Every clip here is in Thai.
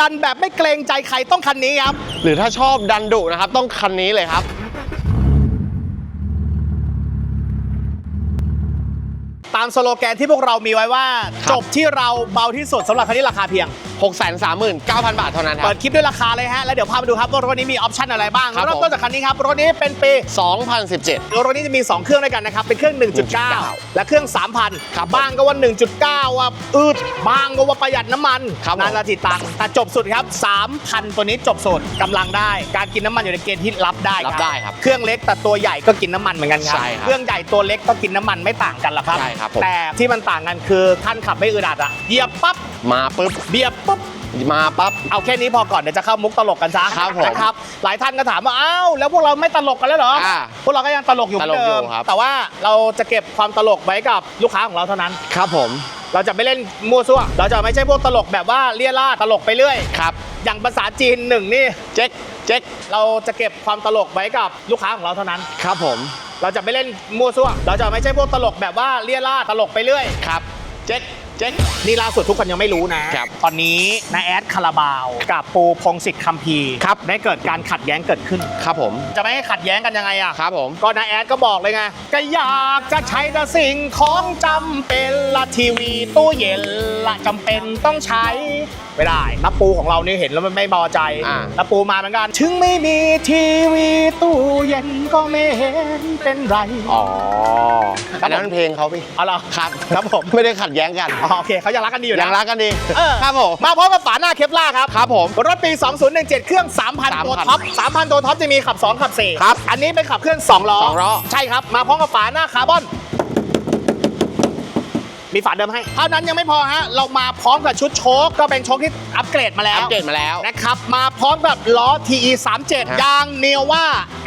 ดันแบบไม่เกรงใจใครต้องคันนี้ครับ หรือถ้าชอบดันดุนะครับ ต้องคันนี้เลยครับ ตามสโลแกนที่พวกเรามีไว้ว่า ครับ จบที่เราเบาที่สุดสำหรับคันนี้ราคาเพียง 639,000 บาทเท่านั้นคเปิรัดคลิปด้วยราคาเลยฮะ แล้วเดี๋ยวพาไปดูครับว่ารถนี้มีออปชั่นอะไรบ้างครับเริ่มต้นจากคันนี้ครับ รถนี้เป็นปีบ2017 รถนี้จะมี 2 เครื่องด้วยกันนะครับ เป็นเครื่อง 1.9 และเครื่อง 3,000ครับบ้างก็ว่า 1.9 ว่าอืดบ้างก็ว่าประหยัดน้ำมันครับผม นานละติดตังค์แต่จบสุดครับ 3,000 ตัวนี้จบสุดกำลังได้ การกินน้ำมันอยู่ในเกณฑ์ที่รับได้รับได้ครับเครื่องเล็กแต่ตัวใหญ่ก็กินน้ำมันเหมือนกันครับใช่ครับเครื่องใหญ่ตัวเล็กก็กินน้ำมันไม่ต่างกันหรอกครับ ใช่ครับผม แต่ที่มันต่างกันคือท่านขับไม่อึดอัดอะเหยียบปั๊บมาปุ๊บเบียบปุ๊บมาปั๊บเอาแค่นี้พอก่อนเดี๋ยวจะเข้ามุกตลกกันซะครับผมนะครับหลายท่านก็ถามว่าอ้าวแล้วพวกเราไม่ตลกกันแล้วเหรออ่าพวกเราก็ยังตลกอยู่เหมือนตลกอยู่เดิมครับแต่ว่าเราจะเก็บความตลกไว้กับลูกค้าของเราเท่านั้นครับผมเราจะไม่เล่นมั่วซั่ว เราจะไม่ใช่พวกตลกแบบว่าเลี่ยราดตลกไปเรื่อย ครับ อย่างภาษาจีนหนึ่งนี่ เจ๊ก เจ๊ก เราจะเก็บความตลกไว้กับลูกค้าของเราเท่านั้น ครับผม เราจะไม่เล่นมั่วซั่ว เราจะไม่ใช่พวกตลกแบบว่าเลี่ยราดตลกไปเรื่อย ครับ เจ๊ก เจ๊กนี่ล่าสุดทุกคนยังไม่รู้นะครับ ตอนนี้นาแอดคาราบาว กับปูพงศิษฐ์คัมภีร์ครับ ได้เกิดการขัดแย้งเกิดขึ้น ครับผม จะไม่ให้ขัดแย้งกันยังไงอะ ครับผม ก็นาแอดก็บอกเลยไงก็อยากจะใช้แต่สิ่งของจำเป็นละทีวีตู้เย็นละจำเป็นต้องใช้ ไม่ได้นับปูของเรานี่เห็นแล้วมันไม่พอใจอ่า นับปูมาเหมือนกันถึงไม่มีทีวีตู้เย็นก็ไม่เห็นเป็นไร อ๋อ อันนั้นมันเพลงเขาพี่ เอาเหรอครับ ครับผม ไม่ได้ขัดแย้งกัน อ๋อโอเคเขายังรักกันดีอยู่นะยังรักกันดีเออ ครับผม มาพร้อมกับฝาหน้าเคปล่าครับ ครับผม รถปี 2017 เครื่อง 3,000ตัว3,000ท็อป 3,000 ตัวท็อปจะมีขับ 2 ขับ4ครับอันนี้เป็นขับเคลื่อน2ล้อสองล้อ ใช่ครับ มาพร้อมกับฝาหน้าคาร์บอน มีฝาเดิมให้ เท่านั้นยังไม่พอฮะ เรามาพร้อมกับชุดโชคก็เป็นโชคที่อัปเกรดมาแล้วอัปเดตมาแล้วนะครับ มาพร้อมกับล้อ TE 37ฮะยางเนว่า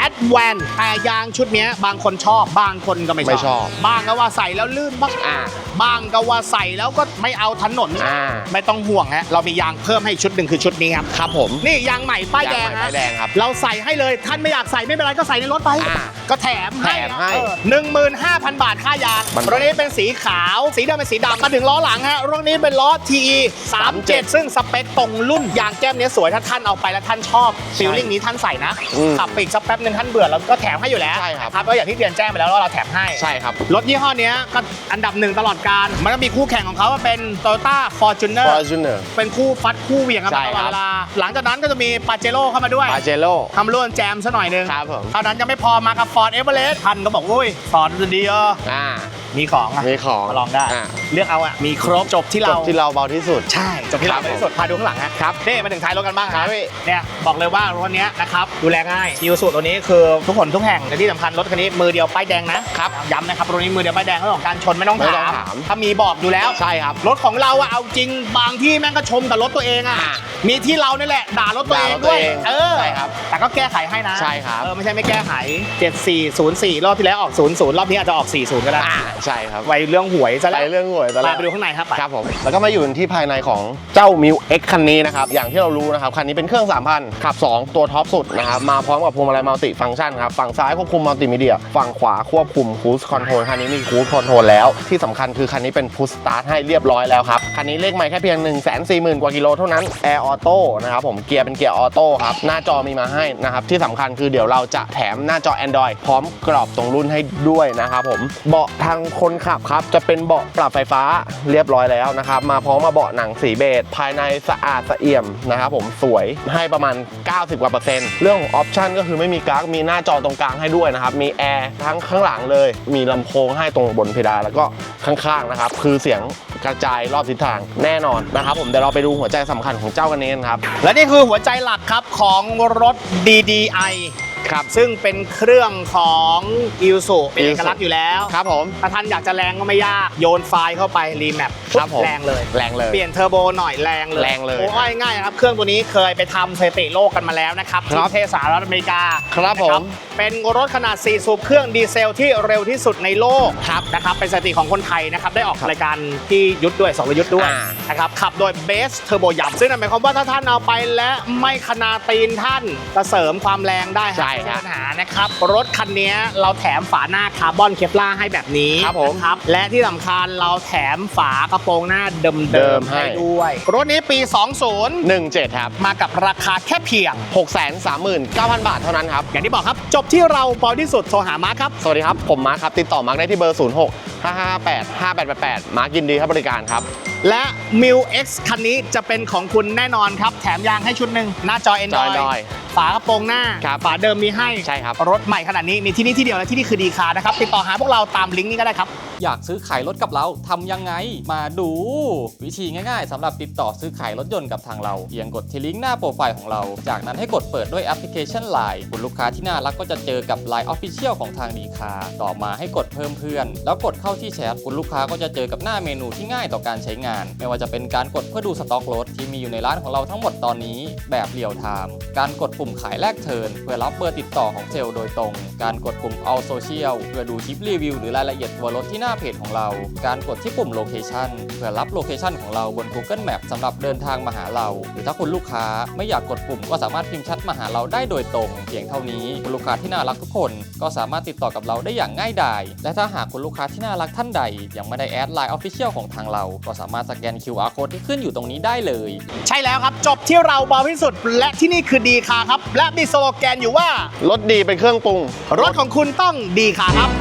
Advan แต่ยางชุดเนี้ยบางคนชอบ บางคนก็ไม่ไม่ชอบ บางก็ว่าใส่แล้วลื่นบ้างอ่าบางก็ว่าใส่แล้วก็ไม่เอาถนนอ่าไม่ต้องห่วงฮะ เรามียางเพิ่มให้ชุดหนึ่งคือชุดนี้ครับ ครับผม นี่ยางใหม่ป้ายแดงยางใหม่ฮะป้ายแดงครับ เราใส่ให้เลย ท่านไม่อยากใส่ไม่เป็นไรก็ใส่ในรถไปอ่าก็แถมให้แถมให้หนึ่งหมื่นห้าพันบาทค่ายางมันรถนี้เป็นสีขาว สีดำเป็นสีดำมาถึงล้อหลังฮะรถนี้เป็นล้อ TE 37 ซึ่งสเปคตรงรุ่นยางแก้มเนี้ยสวยถ้าท่านเอาไปแล้วท่านชอบฟีลลิ่งนี้ท่านใส่นะอืมขับไปอีกสักแป๊บหนึงท่านเบื่อแล้วก็แถมให้อยู่แล้วใช่ครับ ครับก็อย่างที่เรียนแจ้งไปแล้วว่าเราแถมให้ ใช่ครับ รถยี่ห้อเนี้ยก็อันดับหนึ่งตลอดการ มันก็มีคู่แข่งของเขาว่าเป็น Toyota Fortuner Fortuner เป็นคู่ฟัดคู่เหวี่ยงกันใช่มาตลอดครับเวลา หลังจากนั้นก็จะมีปาเจโร่เข้ามาด้วย ปาเจโร่ ทำร่วนแจมซะหน่อยหนึงครับผม เท่านั้นยังไม่พอมากับ Ford Everest พันก็บอกอุ้ยฟอร์ดดีเอออ่า มีของอะมีของมาลองได้ อ่าเลือกเอาอะมีครบจบที่จเราบที่เราเบาที่สุด ใช่จบที่เราครับในที่สุดพาดูข้างหลังฮะครับนี่มาถึงท้ายรถกันบ้างครับพี่ เนี่ยบอกเลยว่ารถเนี้ยนะครับดูแลง่ายยูสุตัวนี้คือทุกคนทุกแห่งและที่สำคัญรถคันนี้มือเดียวป้ายแดงนะครับย้ำนะครับรถนี้มือเดียวป้ายแดงเรื่องของการชนไม่ต้องไม่ต้องถามถามถ้ามีบอกอยู่แล้ว ใช่ครับ รถของเราอะเอาจริงบางที่แม่งก็ชมแต่รถตัวเองอะอ่ามีที่เรานี่แหละด่ารถตัวเองด่ารถตัวด้วยเองเออใช่ครับแต่ ก็แก้ไขให้นะใช่ครับเออไม่ใช่ไม่แก้ไข 7404 รอบที่แล้วออก 00 รอบนี้อาจจะออก 40 ก็ได้อ่าใช่ครับ ไวเรื่องหวยซะไปแล้วเรื่องหวยตอนแรมากไปดูข้างในครับไป ครับผม แล้วก็มาอยู่ที่ภายในของเจ้า m ิว X คันนี้นะครับ อย่างที่เรารู้นะครับ คันนี้เป็นเครื่อง 3,000 ขับ 2 ตัวท็อปสุดนะครับ มาพร้อมกับพวงมาลัยมัลติฟังก์ชันครับ ฝั่งซ้ายควบคุมมัลติมีเดีย ฝั่งขวาควบคุมคูสคอนโทรลคันนี้มีคูสคอนโทรลแล้ว ที่สำคัญคือคันนี้เป็นพุชสตาร์ทให้เรียบร้อยแล้วครับ คันนี้เลขไม่แค่เพียง 1 4 0 0 0 0 กว่ากิโลเท่านั้นแอร์ออโต้นะครับผม เกียร์เป็นเกียร์ออโต้ครับ หน้าจอมีมาให้นะครับที่สำคัญคือเดี๋ยวเราจะแถมหน้าจอ Android พร้อมกรอบตรงรุ่นให้ด้วยนะครับผมเบาะทางคนขับครับจะเป็นเบาะปรับไฟฟ้าเรียบร้อยแล้วนะครับมาพร้อมมาเบาะหนังสีเบจภายในสะอาดสะเอี่ยมนะครับผมสวยให้ประมาณ 90กว่าเปอร์เซ็นต์เรื่องของออปชันก็คือไม่มีกั๊กมีหน้าจอตรงกลางให้ด้วยนะครับมีแอร์ทั้งข้างหลังเลย มีลำโพงให้ตรงบนเพดานแล้วก็ข้างๆนะครับคือเสียงกระจายรอบทิศทางแน่นอนนะครับผมเดี๋ยวเราไปดูหัวใจสำคัญของเจ้ากันนี้กันครับและนี่คือหัวใจหลักครับของรถ DDI ครับซึ่งเป็นเครื่องของอิลสุเป็นเอก Isuzu ลักษณ์อยู่แล้วครับผมถ้าท่านอยากจะแรงก็ไม่ยากโยนไฟล์เข้าไปรีแมปครับผมแรงเลยแรงเลย เปลี่ยนเทอร์โบหน่อยแรงเลยแรงเลยโอ้ยง่ายนะครับ เครื่องตัวนี้เคยไปทำสถิติโลกกันมาแล้วนะครับครัที่บประเทศสหรัฐอเมริกาครับนะผมเป็นรถขนาด 4 สูบเครื่องดีเซลที่เร็วที่สุดในโลกครับนะครับเป็นสถิติของคนไทยนะครับได้ออกรายการที่ยุทธด้วยสองรยุทธด้วยอ่านะครับขับโดยเบสเทอร์โบยับซึ่งนั่นหมายความว่าถ้าท่านเอาไปและไม่ขนาดตีนท่านจะเสริมความแรงได้ฮะใช่ไม่ฮะใช่ปัญหานะครับ รถคันนี้เราแถมฝาหน้าคาร์บอนเคปลาร์ให้แบบนี้ครับผมนะครับ และที่สำคัญเราแถมฝากระโปรงหน้าเเดิดิมมๆให้ ให้ด้วย รถนี้ปี 20 17 ครับ มากับราคาแค่เพียง 639,000 บาทเท่านั้นครับ อย่างที่บอกครับ จบที่เราเบาที่สุดโทรหามาร์คครับ สวัสดีครับ ผมมาร์คครับ ติดต่อมาร์คได้ที่เบอร์ 06 558 5888 มาร์คยินดีให้บริการครับ และ m i l X คันนี้จะเป็นของคุณแน่นอนครับ แถมยางให้ชุดหนึ่งหน้าจอจอย Android ดอยฝากระโปรงหน้า ครับฝาเดิมมีให้ใช่ครับ รถใหม่ขนาดนี้มีที่นี่ที่เดียวและที่นี่คือดีคานะครับ ติดต่อหาพวกเราตามลิงก์นี้ก็ได้ครับ อยากซื้อขายรถกับเราทำยังไง มาดู วิธีง่ายๆสำหรับติดต่อซื้อขายรถยนต์กับทางเราเพียงกดที่ลิงก์หน้าโปรไฟล์ของเรา จากนั้นให้กดเปิดด้วยแอปพลิเคชัน Line คุณลูกค้าที่น่ารักก็จะเจอกับ Line Official ของทางดีคาต่อมาให้กดเพิ่มเพื่อน แล้วกดเข้าที่แชทคุณลูกค้าก็จะเจอกับหน้าเมนูที่ง่ายต่อการใช้งาน ไม่ว่าจะเป็นการกดเพื่อดูสต็อกรถที่มีอยู่ในร้านของเราทั้งหมดตอนนี้ แบบเรียลไทม์การกดปุ่มขายแลกเทิร์นเพื่อรับเบอร์ติดต่อของเซลล์โดยตรง การกดปุ่ม All Social เพื่อดูคลิปรีวิวหรือรายละเอียดตัวรถที่หน้าเพจของเรา การกดที่ปุ่ม Location เพื่อรับโลเคชันของเราบน Google Map สำหรับเดินทางมาหาเรา หรือถ้าคุณลูกค้าไม่อยากกดปุ่มก็สามารถพิมพ์แชทมาหาเราได้โดยตรงเพียงเท่านี้คุณลูกค้าที่น่ารักทุกคน ก็สามารถติดต่อกับเราได้อย่างง่ายดายและถ้าหากคุณลูกค้าที่น่ารักท่านใด ยังไม่ได้แอดไลน์ Official ของทางเรา ก็สามารถสแกน QR Code ที่ขึ้นอยู่ตรงนี้ได้เลย ใช่แล้วครับ จบที่เราเบาที่สุดและที่นี่คือดีคาครับ และมีสโลแกนอยู่ว่ารถดีเป็นเครื่องปรุง รถของคุณต้องดีคาครับ